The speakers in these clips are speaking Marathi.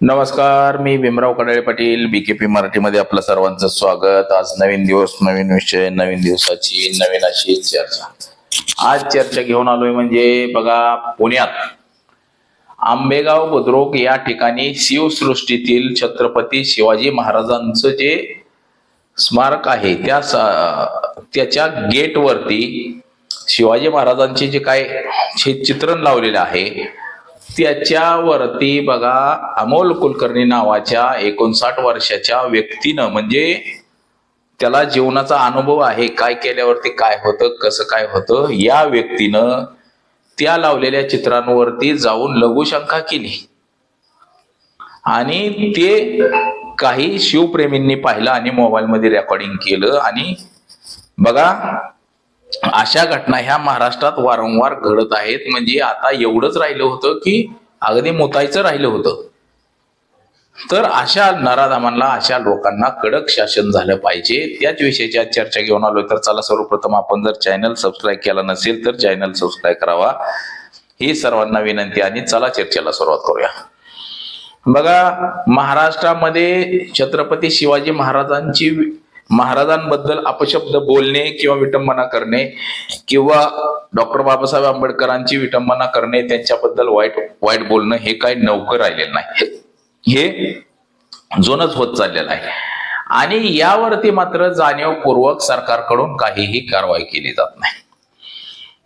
नमस्कार मी भीमराव कडाळे पाटील बीकेपी मराठीमध्ये आपलं सर्वांचं स्वागत. आज नवीन दिवस नवीन विषय नवीन दिवसाची नवीन अशी चर्चा. आज चर्चा घेऊन आलोय म्हणजे बघा पुण्यात. आंबेगाव बुद्रुक या ठिकाणी शिवसृष्टीतील छत्रपती शिवाजी महाराजांचं जे स्मारक आहे त्या त्याच्या गेटवरती शिवाजी महाराजांचे जे काय चित्रण लावलेलं आहे त्याच्यावरती बघा अमोल कुलकर्णी नावाच्या एकोणसाठ वर्षाच्या व्यक्तीनं म्हणजे त्याला जीवनाचा अनुभव आहे काय केल्यावरती काय होतं कसं काय होतं या व्यक्तीनं त्या लावलेल्या चित्रांवरती जाऊन लघुशंका केली. आणि ते काही शिवप्रेमींनी पाहिलं आणि मोबाईलमध्ये रेकॉर्डिंग केलं आणि बघा अशा घटना ह्या महाराष्ट्रात वारंवार घडत आहेत. म्हणजे आता एवढंच राहिलं होतं की अगदी मोतायचं राहिलं होतं. तर अशा नराधामांना अशा लोकांना कडक शासन झालं पाहिजे. त्याच विषयाची आज चर्चा घेऊन आलोय. तर चला सर्वप्रथम आपण जर चॅनल सबस्क्राईब केला नसेल तर चॅनल सबस्क्राईब करावा. ही सर्वांना विनंती आणि चला चर्चेला सुरुवात करूया. बघा महाराष्ट्रामध्ये छत्रपती शिवाजी महाराजांची महाराजांबद्दल अपशब्द बोलणे किंवा विटंबना करणे किंवा डॉक्टर बाबासाहेब आंबेडकरांची विटंबना करणे त्यांच्याबद्दल वाईट वाईट बोलणं हे काही नौकर राहिलेलं नाही. हे जुनच होत चाललेलं आहे. आणि यावरती मात्र जाणीवपूर्वक सरकारकडून काहीही कारवाई केली जात नाही.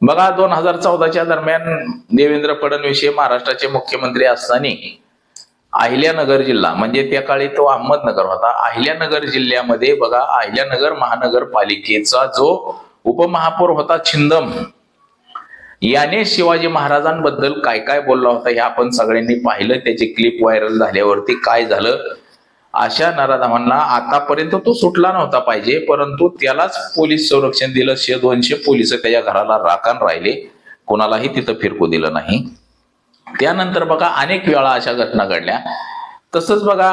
बघा दोन हजार चौदाच्या दरम्यान देवेंद्र फडणवीस हे महाराष्ट्राचे मुख्यमंत्री असताना अहिल्यानगर जिल्हा म्हणजे त्या काळी तो अहमदनगर होता. अहिल्यानगर जिल्ह्यामध्ये बघा अहिल्यानगर महानगरपालिकेचा जो उपमहापौर होता छिंदम याने शिवाजी महाराजांबद्दल काय काय बोलला होता हे आपण सगळ्यांनी पाहिलं. त्याची क्लिप व्हायरल झाल्यावरती काय झालं? अशा नराधामांना आतापर्यंत तो सुटला नव्हता पाहिजे परंतु त्यालाच पोलीस संरक्षण दिलं. शे दोनशे पोलीस त्याच्या घराला राखण राहिले. कोणालाही तिथं फिरकू दिलं नाही. त्यानंतर बघा अनेक वेळा अशा घटना घडल्या. तसंच बघा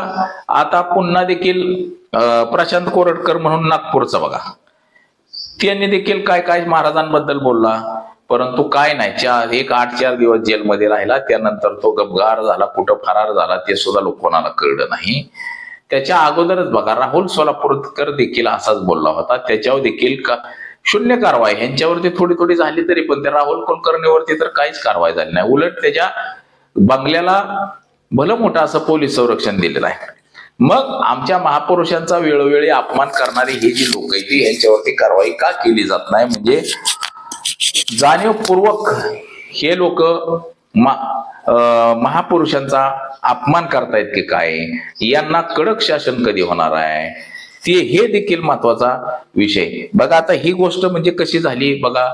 आता पुन्हा देखील प्रशांत कोरटकर म्हणून नागपूरचा बघा. त्यांनी देखील काय काय महाराजांबद्दल बोलला परंतु काय नाही. चार एक आठ चार दिवस जेलमध्ये राहिला त्यानंतर तो गबगार झाला कुठं फरार झाला ते सुद्धा लोक कोणाला कळलं नाही. त्याच्या अगोदरच बघा राहुल सोलापूरकर देखील असाच बोलला होता. त्याच्यावर देखील का शून्य कारवाई. ह्यांच्यावरती थोडी थोडी झाली तरी पण त्या राहुल कुलकर्णीवरती तर काहीच कारवाई झाली नाही. उलट त्याच्या बंगल्याला भलं मोठं असं पोलीस संरक्षण दिलेलं आहे. मग आमच्या महापुरुषांचा वेळोवेळी अपमान करणारी ही जी लोक आहेत ती यांच्यावरती कारवाई का केली जात नाही? म्हणजे जाणीवपूर्वक हे लोक महापुरुषांचा अपमान करतायत की काय? यांना कडक शासन कधी होणार आहे? ते हे देखील महत्त्वाचा विषय बघा आता ही गोष्ट म्हणजे कशी झाली? बघा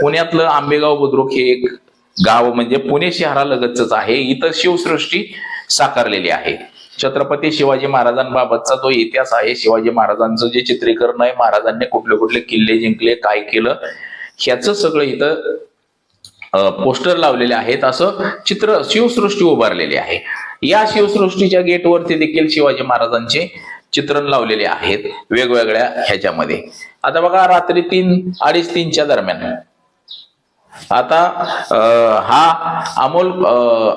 पुण्यातलं आंबेगाव बुद्रुक हे एक गाव म्हणजे पुणे शहरालगतच आहे. इथं शिवसृष्टी साकारलेली आहे. छत्रपती शिवाजी महाराजांबाबतचा जो इतिहास आहे शिवाजी महाराजांचं जे चित्रीकरण आहे महाराजांनी कुठले कुठले किल्ले जिंकले काय केलं ह्याचं सगळं इथं पोस्टर लावलेले आहेत. असं चित्र शिवसृष्टी उभारलेली आहे. या शिवसृष्टीच्या गेटवरती देखील शिवाजी महाराजांचे चित्रण लावलेले आहेत वेगवेगळ्या ह्याच्यामध्ये. आता बघा रात्री तीन अडीच तीनच्या दरम्यान. आता हा अमोल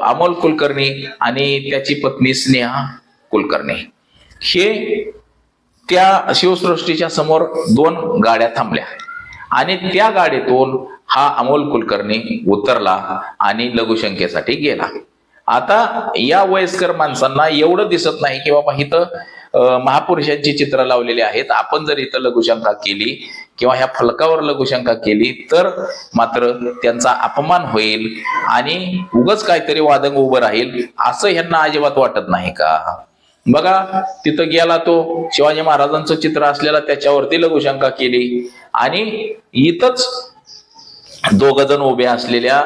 अमोल कुलकर्णी आणि त्याची पत्नी स्नेहा कुलकर्णी. हे त्या शिवसृष्टीच्या समोर दोन गाड्या थांबल्या. आणि त्या गाडीतून हा अमोल कुलकर्णी उतरला आणि लघुशंकेसाठी गेला. आता या वयस्कर माणसांना एवढं दिसत नाही की बाबा इथं महापुरुषांची चित्र लावलेली आहेत. आपण जर इथं लघुशंका केली किंवा ह्या फलकावर लघुशंका केली तर मात्र त्यांचा अपमान होईल आणि उगच काहीतरी वादंग उभं राहील असं ह्यांना अजिबात वाटत नाही का? बघा तिथं गेला तो शिवाजी महाराजांचं चित्र असलेला त्याच्यावरती लघुशंका केली. आणि इथंच दोघ जण उभे असलेल्या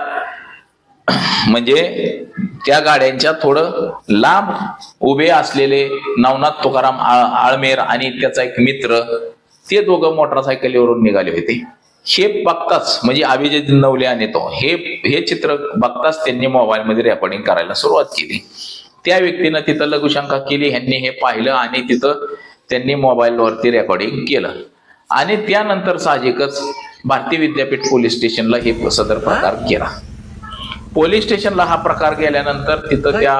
म्हणजे त्या गाड्यांच्या थोडं लांब उभे असलेले नवनाथ तुकाराम आळमेर आणि त्याचा एक मित्र ते दोघं मोटरसायकलीवरून निघाले होते. हे बघताच म्हणजे अभिजित नवले आणि तो हे हे चित्र बघताच त्यांनी मोबाईलमध्ये रेकॉर्डिंग करायला सुरुवात केली. त्या व्यक्तीनं तिथं लघुशंका केली ह्यांनी हे पाहिलं आणि तिथं त्यांनी मोबाईलवरती रेकॉर्डिंग केलं. आणि त्यानंतर साहजिकच भारतीय विद्यापीठ पोलीस स्टेशनला हे सदर प्रकार केला. पोलीस स्टेशनला हा प्रकार गेल्यानंतर तिथं त्या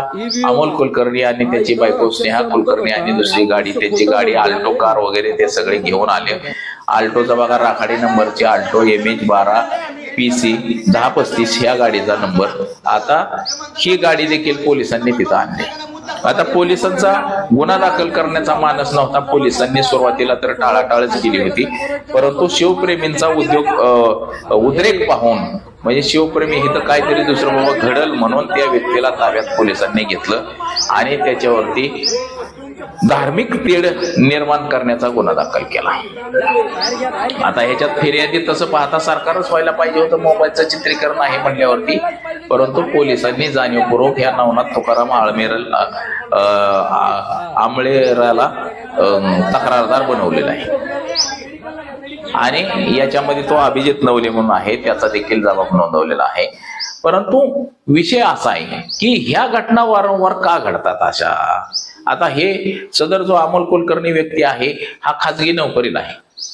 अमोल कुलकर्णी आणि त्याची बायको स्नेहा कुलकर्णी आणि दुसरी गाडी त्यांची गाडी आल्टो कार वगैरे ते सगळे घेऊन आले. आल्टोचा बघा राखाडी नंबरची आल्टो एम एच बारा पी सी दहा पस्तीस ह्या गाडीचा नंबर. आता ही गाडी देखील पोलिसांनी तिथं आणली. आता पोलिसांचा गुन्हा दाखल करण्याचा मानस नव्हता. पोलिसांनी सुरुवातीला तर टाळाटाळच केली होती. परंतु शिवप्रेमींचा उद्योग उद्रेक पाहून म्हणजे शिवप्रेमी हिथं काहीतरी दुसरं बाबा घडल म्हणून त्या व्यक्तीला ताब्यात पोलिसांनी घेतलं आणि त्याच्यावरती धार्मिक तेढ निर्माण करण्याचा गुन्हा दाखल केला. आता ह्याच्यात फिर्यादी तसं पाहता सरकारच व्हायला पाहिजे होतं. मोबाईलचं चित्रीकरण आहे म्हणल्यावरती. परंतु पोलिसांनी जाणीवपूर्वक ह्या नवनाथ तुकाराम आळमेरल आमळेराला आंबळेराला तक्रारदार बनवलेला आहे. आणि याच्यामध्ये तो अभिजित नवले म्हणून आहे त्याचा देखील जबाब नोंदवलेला आहे. परंतु विषय असा आहे की ह्या घटना वारंवार का घडतात अशा? आता हे सदर जो अमोल कुलकर्णी व्यक्ती आहे हा खाजगी नोकरीला आहे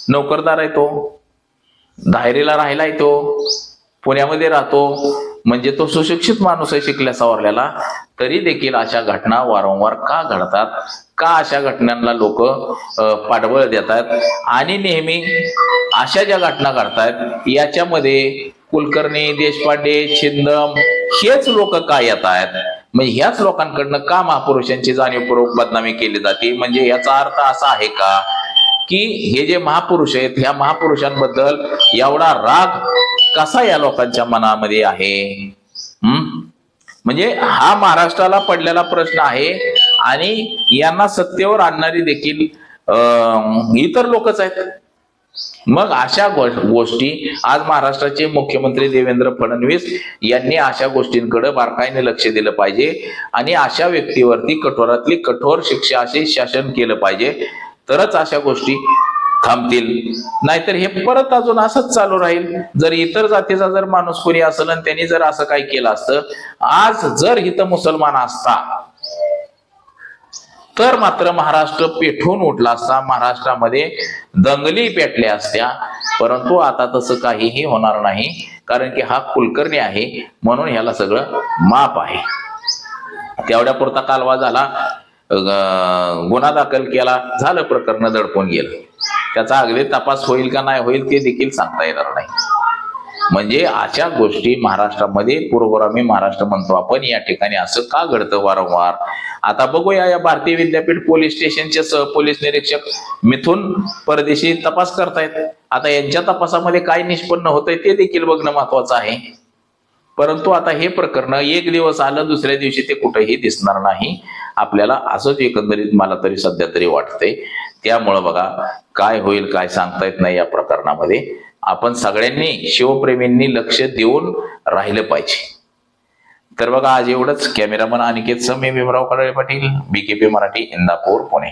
नोकरदार आहे तो. धायरीला राहिलाय तो. पुण्यामध्ये राहतो. म्हणजे तो सुशिक्षित माणूस आहे शिकल्या सवरल्याला तरी देखील अशा घटना वारंवार का घडतात? का अशा घटनांना लोक पाठबळ देतात आणि नेहमी अशा ज्या घटना घडतायत याच्यामध्ये कुलकर्णी देशपांडे छिंदम हेच लोक का येत आहेत? म्हणजे ह्याच लोकांकडनं का महापुरुषांची जाणीवपूर्वक बदनामी केली जाते? म्हणजे याचा अर्थ असा आहे का की हे जे महापुरुष आहेत ह्या महापुरुषांबद्दल एवढा राग कसा या लोकांच्या मनामध्ये आहे? हम्म म्हणजे हा महाराष्ट्राला पडलेला प्रश्न आहे आणि यांना सत्तेवर आणणारी देखील अं, इतर लोकच आहेत. मग अशा गोष्टी आज महाराष्ट्राचे मुख्यमंत्री देवेंद्र फडणवीस यांनी अशा गोष्टींकडे बारकाईने लक्ष दिलं पाहिजे आणि अशा व्यक्तीवरती कठोरातली कठोर शिक्षा असे शासन केलं पाहिजे. तरच अशा गोष्टी थांबतील. नाहीतर हे परत अजून असंच चालू राहील. जर इतर जातीचा जर माणूस कोणी असेल आणि त्यांनी जर असं काही केलं असतं आज जर इथं मुसलमान असता तर मात्र महाराष्ट्र पेठून उठला असता महाराष्ट्रामध्ये दंगली पेटल्या असत्या. परंतु आता तसं काहीही होणार नाही कारण की हा कुलकर्णी आहे म्हणून ह्याला सगळं माप आहे. तेवढ्या पुरता कालवा झाला गुन्हा दाखल केला झालं प्रकरण दडपून गेलं. त्याचा अगदी तपास होईल का नाही होईल ते देखील सांगता येणार नाही. म्हणजे अशा गोष्टी महाराष्ट्रामध्ये पूर्वगामी महाराष्ट्र म्हणतो आपण या ठिकाणी असं का घडतं वारंवार? आता बघूया या भारतीय विद्यापीठ पोलीस स्टेशनचे सह पोलीस निरीक्षक मिथून परदेशी तपास करतायत. आता यांच्या तपासामध्ये काय निष्पन्न होतंय ते देखील बघणं महत्वाचं आहे. परंतु आता हे प्रकरण एक दिवस आलं दुसऱ्या दिवशी ते कुठेही दिसणार नाही. आपल्याला असंच एकंदरीत मला तरी सध्या तरी वाटतंय. त्यामुळं बघा काय होईल काय सांगता येत नाही या प्रकरणामध्ये. आपण सगळ्यांनी शिवप्रेमींनी लक्ष देऊन राहिलं पाहिजे. तर बघा आज एवढंच. कॅमेरामन अनिकेत समी मी भीमराव कडाळे पाटील बीकेपी मराठी इंदापूर पुणे.